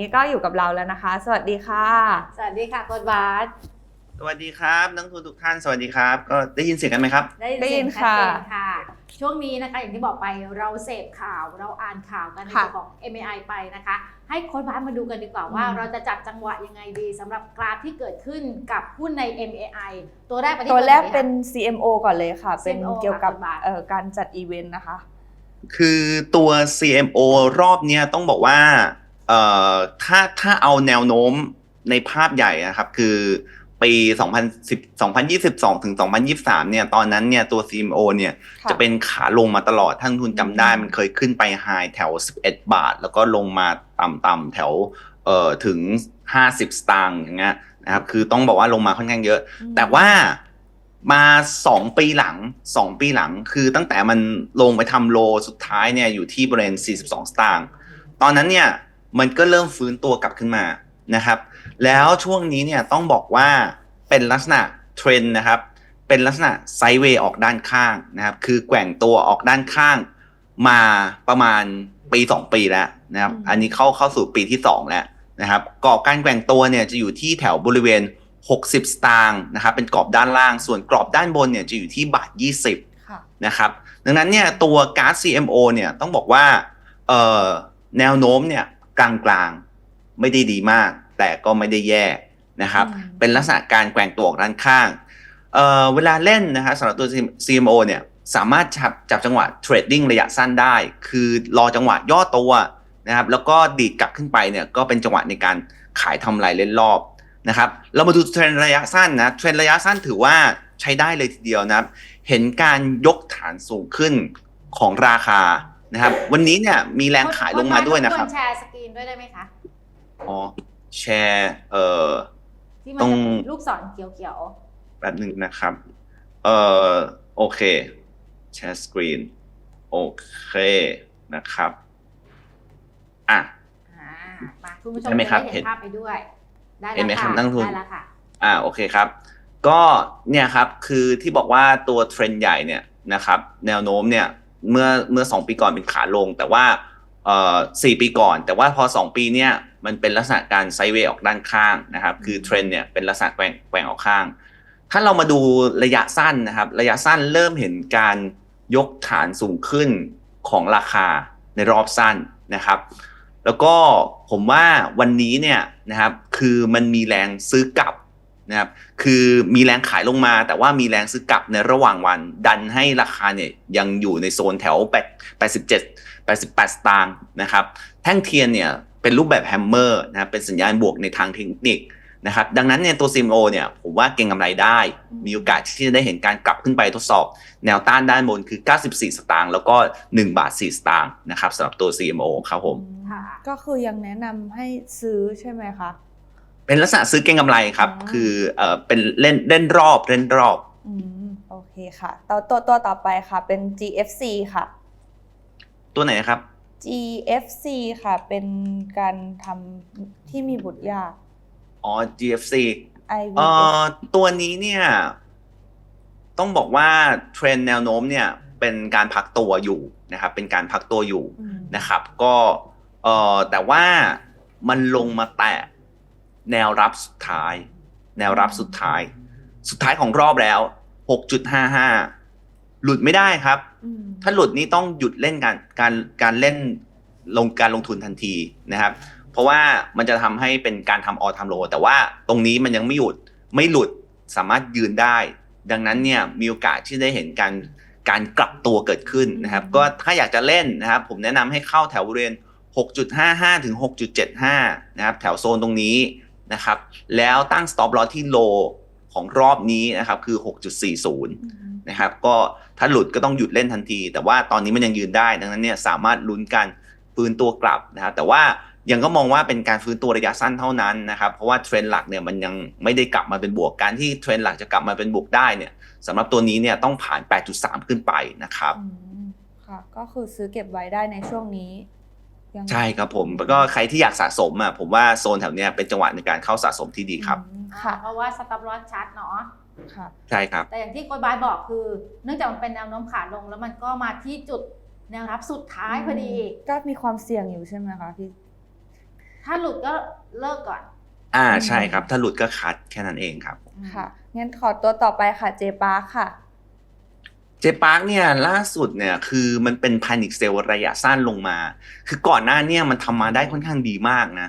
นี่ก็อยู่กับเราแล้วนะคะ สวัสดีค่ะ สวัสดีค่ะโค้ดบาสสวัสดีครับนักลงทุนทุกท่านสวัสดีครับ ก็ได้ยินเสียงกันไหมครับ ได้ได้ยิเสียนงชัดค่ะเจนค่ะ ช่วงนี้นะคะอย่างที่บอกไปเราเสพข่าวเราอ่านข่าวกันในค่ะส่วนของ MAI ไปนะคะ ให้โค้ดบาสมาดูกันดีกว่าว่าอืมเราจะจัดจังหวะยังไงดีสำหรับกราฟที่เกิดขึ้นกับหุ้นใน MAI ตัวแรกไปที่ตัวแรกไหเป็นคะ CMO ก่อนเลยค่ะ เป็น CMO เกี่ยวกับค่ะคุณบาทเอ่อการจัดอีเวนต์นะคะ คือตัว CMO รอบเนี้ยต้องบอกว่า เอ่อถ้าถ้าเอาแนวโน้มในภาพใหญ่นะครับ คือปี2010 2022 ถึง 2023 เนี่ย ตอนนั้นเนี่ยตัว CMO เนี่ยค่ะจะเป็นขาลงมาตลอดท่านลงทุนจำได้อืมมันเคยขึ้นไปไฮแถว 11 บาท แล้วก็ลงมาต่ำๆแถวเอ่อถึง 50 สตางค์อย่างเงี้ยนะครับ คือต้องบอกว่าลงมาค่อนข้างเยอะ แต่ว่ามาสองปีหลังสองปีหลัง คือตั้งแต่มันลงไปทำโลสุดท้ายเนี่ยอยู่ที่บริเวณ42 สตางค์ ตอนนั้นเนี่ย มันก็เริ่มฟื้นตัวกลับขึ้นมานะครับ แล้วช่วงนี้เนี่ยต้องบอกว่าเป็นลักษณะเทรนด์นะครับ เป็นลักษณะไซด์เวย์ออกด้านข้างนะครับ คือแกว่งตัวออกด้านข้าง มาประมาณปี 2 ปีแล้วนะครับอืมอันนี้เข้าเข้าสู่ปีที่ 2 แล้วนะครับกรอบการแกว่งตัวเนี่ยจะอยู่ที่แถวบริเวณ 60 สตางค์นะครับ เป็นกรอบด้านล่าง ส่วนกรอบด้านบนเนี่ยจะอยู่ที่บาท 20ค่ะนะครับ ดังนั้นเนี่ยตัวการ์ด CMO เนี่ยต้องบอกว่าเอ่อแนวโน้มเนี่ย กลางๆ ไม่ได้ดีมาก แต่ก็ไม่ได้แย่นะครับอืมเป็นลักษณะการแกว่งตัวออกด้านข้างเอ่อเวลาเล่นนะครับสำหรับตัว CMO เนี่ยสามารถจับจับจังหวะเทรดดิ้งระยะสั้นได้ คือรอจังหวะย่อตัวนะครับ แล้วก็ดีดกลับขึ้นไปเนี่ยก็เป็นจังหวะในการขายทำลายเล่นรอบนะครับ เรามาดูเทรนด์ระยะสั้นนะเทรนด์ระยะสั้นถือว่าใช้ได้เลยทีเดียวนะครับ เห็นการยกฐานสูงขึ้นของราคา นะครับ วันนี้เนี่ยมีแรงขายลงมาด้วยนะครับโดแชร์สกรีนด้วยได้ไหมคะอ๋อแชร์เอ่อที่มันตรงจะเป็นลูกศรเขียวแป๊บหนึ่งนะครับ เอ่อโอเคแชร์สกรีนโอเคนะครับอะๆอ่ามาคุณผู้ชมได้ไหมจะครับได้เห็เห็นนภาพไปด้วยได้เห็นไหมแล้วครับค่ะนักลงทุนได้แล้วค่ะอ่าโอเคครับ ก็เนี่ยครับคือที่บอกว่าตัวเทรนด์ใหญ่เนี่ยนะครับ แนวโน้มเนี่ย เมื่อเมื่อสองปีก่อนเป็นขาลง แต่ว่าเอ่อสี่ปีก่อน แต่ว่าพอสองปีเนี่ยมันเป็นลักษณะการไซด์เวย์ออกด้านข้างนะครับ คือเทรนด์เนี่ยเป็นลักษณะแกว่งแกว่งออกข้าง ถ้าเรามาดูระยะสั้นนะครับ ระยะสั้นเริ่มเห็นการยกฐานสูงขึ้นของราคาในรอบสั้นนะครับ แล้วก็ผมว่าวันนี้เนี่ยนะครับคือมันมีแรงซื้อกลับ นะครับคือมีแรงขายลงมา แต่ว่ามีแรงซื้อกลับในระหว่างวัน ดันให้ราคาเนี่ยยังอยู่ในโซนแถว8 87 88 สตางค์นะครับแท่งเทียนเนี่ยเป็นรูปแบบแฮมเมอร์นะครับเป็นสัญญาณบวกในทางเทคนิคนะครับดังนั้นเนี่ยตัว CMO เนี่ยผมว่าเก็งกำไรได้ มีโอกาสที่จะได้เห็นการกลับขึ้นไปทดสอบ แนวต้านด้านบนคือ 94 สตางค์แล้วก็ 1 บาท 4 สตางค์นะครับสำหรับตัว CMO ครับผม ก็คือยังแนะนำให้ซื้อใช่ไหมคะ เป็นลักษณะซื้อเก็งกำไรครับอืมคือเอ่อเป็นเล่นเล่นรอบเล่นรอบอืมโอเคค่ะตัวตัวตัวต่อไปค่ะ เป็น GFC ค่ะ ตัวไหนนะครับ GFC ค่ะ เป็นการทำที่มีบุตรยาก อ๋อ GFC เอ่ IVF อตัวนี้เนี่ย ต้องบอกว่าเทรนด์แนวโน้มเนี่ย เป็นการพักตัวอยู่นะครับ เป็นการพักตัวอยู่อืมนะครับ ก็เอ่อแต่ว่ามันลงมาแตะ แนวรับสุดท้าย แนวรับสุดท้าย สุดท้ายของรอบแล้ว6.55หลุดไม่ได้ครับอืมถ้าหลุดนี่ต้องหยุดเล่นการการการเล่นลงการลงทุนทันทีนะครับ เพราะว่ามันจะทำให้เป็นการทำออทำโล แต่ว่าตรงนี้มันยังไม่หยุดไม่หลุดสามารถยืนได้ ดังนั้นเนี่ยมีโอกาสที่ได้เห็นการการกลับตัวเกิดขึ้นนะครับ ก็ถ้าอยากจะเล่นนะครับ ผมแนะนำให้เข้าแถวบริเวณ6.55 ถึง 6.75 นะครับ แถวโซนตรงนี้ นะครับแล้วตั้ง stop loss ที่โลของรอบนี้นะครับคือ 6.40 นะครับก็ถ้าหลุดก็ต้องหยุดเล่นทันที แต่ว่าตอนนี้มันยังยืนได้ ดังนั้นเนี่ยสามารถลุ้นการฟื้นตัวกลับนะครับแต่ว่ายังก็มองว่าเป็นการฟื้นตัวระยะสั้นเท่านั้นนะครับ เพราะว่าเทรนด์หลักเนี่ยมันยังไม่ได้กลับมาเป็นบวก การที่เทรนด์หลักจะกลับมาเป็นบวกได้เนี่ยสำหรับตัวนี้เนี่ยต้องผ่าน 8.3 ขึ้นไปนะครับอืมค่ะ ก็คือซื้อเก็บไว้ได้ในช่วงนี้ ยังใช่ครับผมแล้วก็ใครที่อยากสะสมอะผมว่าโซนแถวเนี้ยเป็นจังหวะในการเข้าสะสมที่ดีครับ อืมค่ะค่ะเพราะว่าสต็อปลอสชัดเนาะ ค่ะ ใช่ครับ แต่อย่างที่โค้ดบายบอกคือ เนื่องจากมันเป็นแนวโน้มขาลง แล้วมันก็มาที่จุดแนวรับสุดท้ายพอดี ก็มีความเสี่ยงอยู่ใช่ไหมคะพี่ ถ้าหลุดก็เลิกก่อน อ่าใช่ครับ ถ้าหลุดก็คัดแค่นั้นเองครับ ค่ะ งั้นขอตัวต่อไปค่ะ เจปาร์คค่ะ เจปาร์กเนี่ยล่าสุดเนี่ยคือมันเป็น panic sell ระยะสั้นลงมา คือก่อนหน้าเนี่ยมันทำมาได้ค่อนข้างดีมากนะ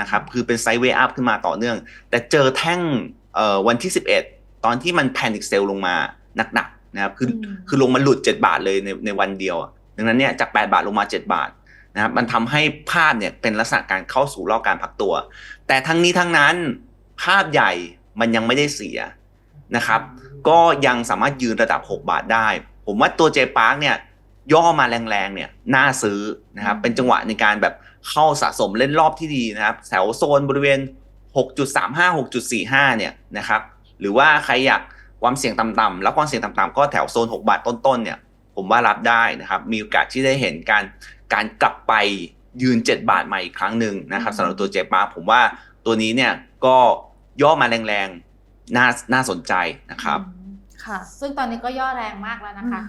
นะครับคือเป็นไซด์เวย์อัพขึ้นมาต่อเนื่อง แต่เจอแท่งเอ่อวันที่ 11 ตอนที่มัน panic sell ลงมาหนักๆนะครับคืออมคือลงมาหลุด 7 บาทเลยในในวันเดียวอะดังนั้นเนี่ยจาก 8 บาทลงมา 7 บาทนะครับมันทำให้ภาพเนี่ยเป็นลักษณะการเข้าสู่รอบการพักตัว แต่ทั้งนี้ทั้งนั้นภาพใหญ่มันยังไม่ได้เสีย นะครับ ก็ยังสามารถยืนระดับ 6 บาทได้ ผมว่าตัวเจปาร์กเนี่ยย่อมาแรงๆเนี่ยน่าซื้อนะครับอืมเป็นจังหวะในการแบบเข้าสะสมเล่นรอบที่ดีนะครับแถวโซนบริเวณ 6.35 6.45 เนี่ยนะครับหรือว่าใครอยากความเสี่ยงต่ำๆแล้วความเสี่ยงต่ำๆก็แถวโซน 6 บาทต้นๆเนี่ยผมว่ารับได้นะครับมีโอกาสที่ได้เห็นการการกลับไปยืน 7 บาทใหม่อีกครั้งหนึ่งนะครับอืมสำหรับตัวเจปาร์กผมว่าตัวนี้เนี่ยก็ย่อมาแรงๆ น่าน่าสนใจนะครับอืมค่ะ ซึ่งตอนนี้ก็ย่อแรงมากแล้วนะคะ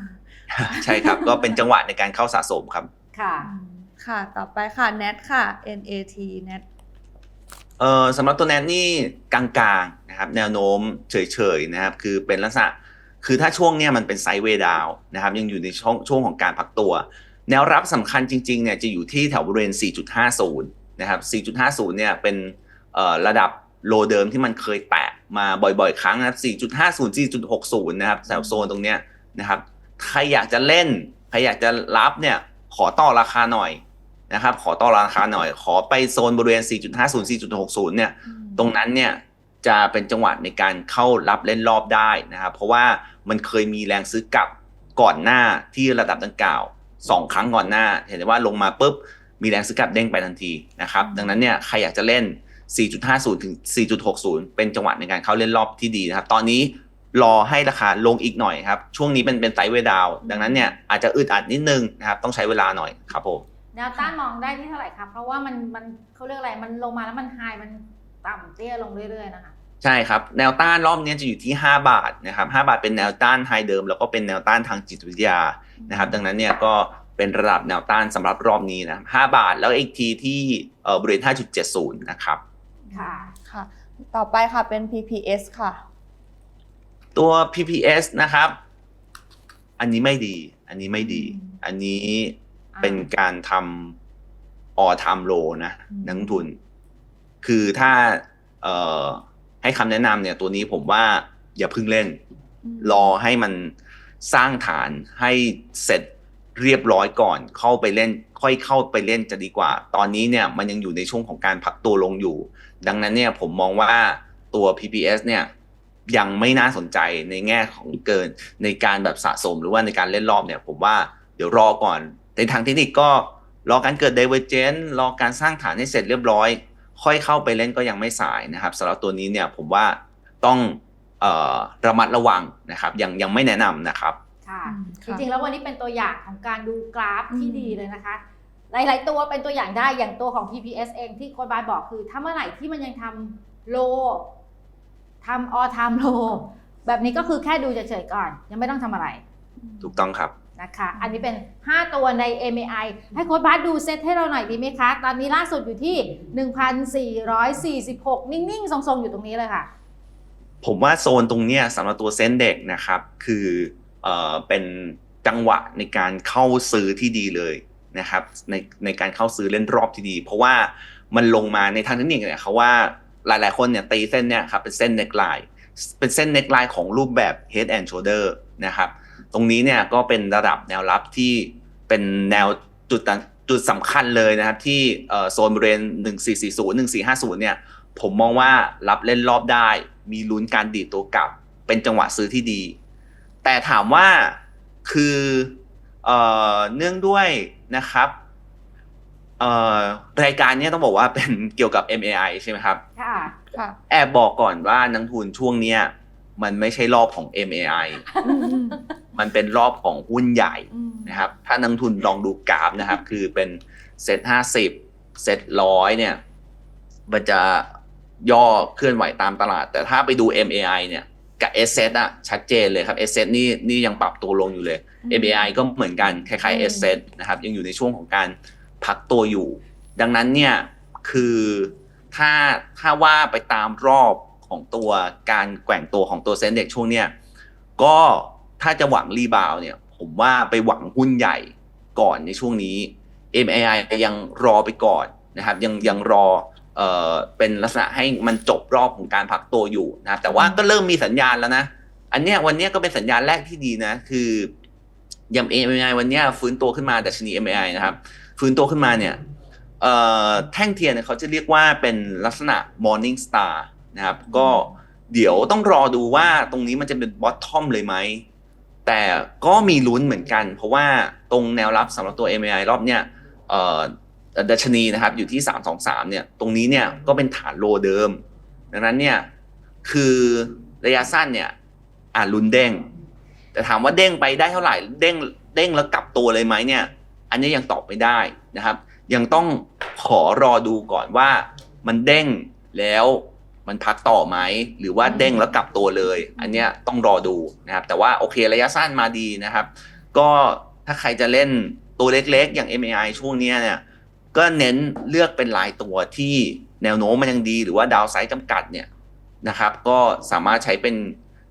ใช่ครับ ก็เป็นจังหวะในการเข้าสะสมครับ ค่ะอืมค่ะ ต่อไปค่ะ NAT ค่ะ NAT NAT เอ่อสำหรับตัวแนนนี่กลางๆนะครับแนวโน้มเฉยๆนะครับคือเป็นลักษณะคือถ้าช่วงเนี้ยมันเป็นไซด์เวย์ดาวนะครับยังอยู่ในช่วงช่วงของการพักตัว แนวรับสำคัญจริงๆเนี่ยจะอยู่ที่แถวบริเวณ 4.50 นะครับ 4.50 เนี่ยเป็นเอ่อระดับโลเดิมที่มันเคยแตะ มาบ่อยๆ ครั้งนะครับ 4.50 4.60 นะครับแถวโซนตรงเนี้ยนะครับ ใครอยากจะเล่น ใครอยากจะรับเนี่ย ขอต่อราคาหน่อยนะครับ ขอต่อราคาหน่อย ขอไปโซนบริเวณ 4.50 4.60 เนี่ย ตรงนั้นเนี่ยจะเป็นจังหวะในการเข้ารับเล่นรอบได้นะครับ เพราะว่ามันเคยมีแรงซื้อกลับก่อนหน้าที่ระดับดังกล่าวสองครั้งก่อนหน้า เห็นได้ว่าลงมาปุ๊บมีแรงซื้อกลับเด้งไปทันทีนะครับ ดังนั้นเนี่ยใครอยากจะเล่น 4.50 ถึง 4.60 เป็นจังหวะในการเข้าเล่นรอบที่ดีนะครับ ตอนนี้รอให้ราคาลงอีกหน่อยครับ ช่วงนี้เป็นเป็นไซด์เวย์ดาวน์ดังนั้นเนี่ยอาจจะอึดอัดนิดนึงนะครับ ต้องใช้เวลาหน่อยครับผมแนวต้านมองได้ที่เท่าไหร่ครับ เพราะว่ามันมันเขาเรียกอะไร มันลงมาแล้วมันไฮมันต่ำเตี้ยลงเรื่อยๆนะคะใช่ครับ แนวต้านรอบนี้จะอยู่ที่ 5 บาทนะครับ 5 บาทเป็นแนวต้านไฮเดิม แล้วก็เป็นแนวต้านทางจิตวิทยานะครับ ดังนั้นเนี่ยก็เป็นระดับแนวต้านสำหรับรอบนี้นะ5บาทแล้วอีกทีที่เอ่อบริเวณ5.70 นะครับ ค่ะ ค่ะ ต่อไปค่ะเป็น PPS ค่ะ ตัว PPS นะครับ อันนี้ไม่ดี อันนี้ไม่ดีอืมอันนี้เป็นการทำออทามโลนะอืมนักลงทุน คือถ้าเอ่อให้คำแนะนำเนี่ยตัวนี้ผมว่าอย่าเพิ่งเล่น รอให้มันสร้างฐานให้เสร็จ เรียบร้อยก่อนเข้าไปเล่น ค่อยเข้าไปเล่นจะดีกว่า ตอนนี้เนี่ยมันยังอยู่ในช่วงของการพักตัวลงอยู่ ดังนั้นเนี่ยผมมองว่าตัว PPS เนี่ยยังไม่น่าสนใจในแง่ของเกินในการแบบสะสมหรือว่าในการเล่นรอบเนี่ยผมว่าเดี๋ยวรอก่อนในทางเทคนิคก็รอการเกิด divergence รอการสร้างฐานให้เสร็จเรียบร้อย ค่อยเข้าไปเล่นก็ยังไม่สายนะครับสำหรับตัวนี้เนี่ยผมว่าต้องออระมัดระวังนะครับยังยังไม่แนะนำนะครับ ค่ะอืมจค่ะริงๆ แล้ววันนี้เป็นตัวอย่างของการดูกราฟที่อืมดีเลยนะคะ หลายๆ ตัวเป็นตัวอย่างได้อย่างตัวของ PPS เองที่โค้ดบายบอกคือถ้าเมื่อไหร่ที่มันยังทำโลทำออทำโลแบบนี้ก็คือแค่ดูเฉยๆก่อน ยังไม่ต้องทำอะไร ถูกต้องครับนะคะ อันนี้เป็น 5 ตัวใน MAI ให้โค้ดบาสดูเซตให้เราหน่อยดีไหมคะ ตอนนี้ล่าสุดอยู่ที่ 1,446 นิ่งๆ ทรงๆ อยู่ตรงนี้เลยค่ะ ผมว่าโซนตรงเนี้ยสำหรับตัวเซนเด็กนะครับ คือ เอ่อเป็นจังหวะในการเข้าซื้อที่ดีเลยนะครับในในการเข้าซื้อเล่นรอบที่ดี เพราะว่ามันลงมาในทางเทคนิคเนี่ยเขาว่าหลายๆคนเนี่ยตีเส้นเนี่ยครับเป็นเส้นเน็กไลน์เป็นเส้นเน็กไลน์ของรูปแบบ head and shoulder นะครับตรงนี้เนี่ยก็เป็นระดับแนวรับที่เป็นแนวจุดจุดสำคัญเลยนะครับที่โซนบริเวณ1440 1450เนี่ยผมมองว่ารับเล่นรอบได้ มีลุ้นการดีดตัวกลับ เป็นจังหวะซื้อที่ดี แต่ถามว่าคือเอ่อเนื่องด้วยนะครับเอ่อรายการเนี้ยต้องบอกว่าเป็นเกี่ยวกับ MAI ใช่ไหมครับค่ะค่ะแอบบอกก่อนว่านักทุนช่วงเนี้ยมันไม่ใช่รอบของ MAI อืมอืมมันเป็นรอบของหุ้นใหญ่อืมนะครับ ถ้านักลงทุนลองดูกราฟนะครับ คือเป็นเซ็ตห้าสิบเซ็ตร้อยเนี่ย มันจะย่อเคลื่อนไหวตามตลาด แต่ถ้าไปดู MAI เนี่ย กับ S set อะชัดเจนเลยครับ S set นี่นี่ยังปรับตัวลงอยู่เลย MAI ก็เหมือนกันคล้ายอืมๆ S set นะครับยังอยู่ในช่วงของการพักตัวอยู่ ดังนั้นเนี่ยคือถ้าถ้าว่าไปตามรอบของตัวการแกว่งตัวของตัวเซ็นเด็กช่วงเนี้ยก็ถ้าจะหวังรีบาวด์เนี่ยผมว่าไปหวังหุ้นใหญ่ก่อนในช่วงนี้ MAI ยังรอไปก่อนนะครับยังยังรอ เอ่อเป็นลักษณะให้มันจบรอบของการพักตัวอยู่นะครับแต่ว่าก็เริ่มมีสัญญาณแล้วนะอันเนี้ยวันเนี้ยก็เป็นสัญญาณแรกที่ดีนะ คืออย่าง MAI วันเนี้ยฟื้นตัวขึ้นมาดัชนี MAI นะครับ ฟื้นตัวขึ้นมาเนี่ยเอ่อแท่งเทียนเนี่ยเขาจะเรียกว่าเป็นลักษณะ morning star นะครับ ก็เดี๋ยวต้องรอดูว่าตรงนี้มันจะเป็น bottom เลยไหม แต่ก็มีลุ้นเหมือนกัน เพราะว่าตรงแนวรับสำหรับตัว MAI รอบเนี้ยเอ่อ ดัชนีนะครับอยู่ที่323เนี่ยตรงนี้เนี่ยก็เป็นฐานโลเดิม ดังนั้นเนี่ยคือระยะสั้นเนี่ยอ่าลุ้นเด้ง แต่ถามว่าเด้งไปได้เท่าไหร่เด้งเด้งแล้วกลับตัวเลยไหมเนี่ย อันนี้ยังตอบไม่ได้นะครับ ยังต้องขอรอดูก่อนว่ามันเด้งแล้วมันพักต่อไหมหรือว่าเด้งแล้วกลับตัวเลย อันเนี้ยต้องรอดูนะครับ แต่ว่าโอเคระยะสั้นมาดีนะครับ ก็ถ้าใครจะเล่นตัวเล็กๆ อย่าง MAI ช่วงนี้เนี่ย ก็เน้นเลือกเป็นรายตัวที่แนวโน้มมันยังดีหรือว่าดาวไซด์จำกัดเนี่ยนะครับ ก็สามารถใช้เป็น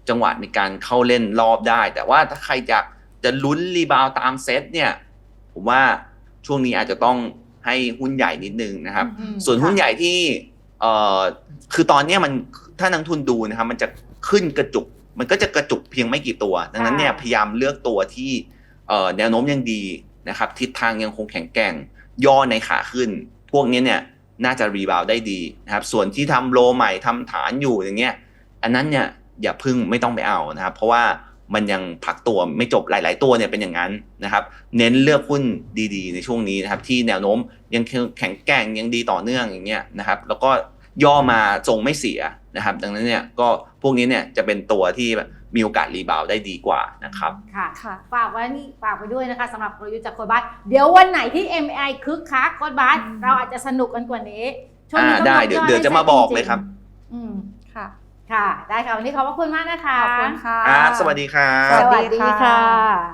จังหวะในการเข้าเล่นรอบได้ แต่ว่าถ้าใครอยากจะลุ้นรีบาวด์ตามเซตเนี่ย ผมว่าช่วงนี้อาจจะต้องให้หุ้นใหญ่นิดนึงนะครับอืมส่วนหุ้นใหญ่ที่เอ่อคือตอนเนี้ยมันถ้านักทุนดูนะครับ มันจะขึ้นกระจุก มันก็จะกระจุกเพียงไม่กี่ตัว ดังนั้นเนี่ยพยายามเลือกตัวที่เอ่อแนวโน้มยังดีนะครับ ทิศทางยังคงแข็งแกร่ง ย่อในขาขึ้น พวกนี้เนี่ยน่าจะรีบาวได้ดีนะครับ ส่วนที่ทำโลใหม่ทำฐานอยู่อย่างเงี้ย อันนั้นเนี่ยอย่าพึ่งไม่ต้องไปเอานะครับ เพราะว่ามันยังพักตัวไม่จบหลาย ๆ ตัวเนี่ยเป็นอย่างนั้นนะครับ เน้นเลือกหุ้นดีๆ ในช่วงนี้นะครับ ที่แนวโน้มยังแข็งแกร่งยังดีต่อเนื่องอย่างเงี้ยนะครับ แล้วก็ย่อมาทรงไม่เสียนะครับ ดังนั้นเนี่ยก็พวกนี้เนี่ยจะเป็นตัวที่แบบ มีโอกาสรีบาวด์ได้ดีกว่านะครับ ค่ะ ค่ะ ฝากไว้นี่ฝากไปด้วยนะคะสำหรับกลยุทธ์จากโค้ดบาสเดี๋ยววันไหนที่ MI คึกคักโค้ดบาสอืมเราอาจจะสนุกกันกว่านี้ ช่วงนี้อ่าต้องได้ยกเดี๋ยวอเดี๋ยวจะมาบอกเลยครับ อืมค่ะค่ะ ได้ค่ะ วันนี้ขอบพระคุณมากนะคะ ขอบคุณค่ะครับ สวัสดีครับสสวัวัสสดีดีค่ะค่ะ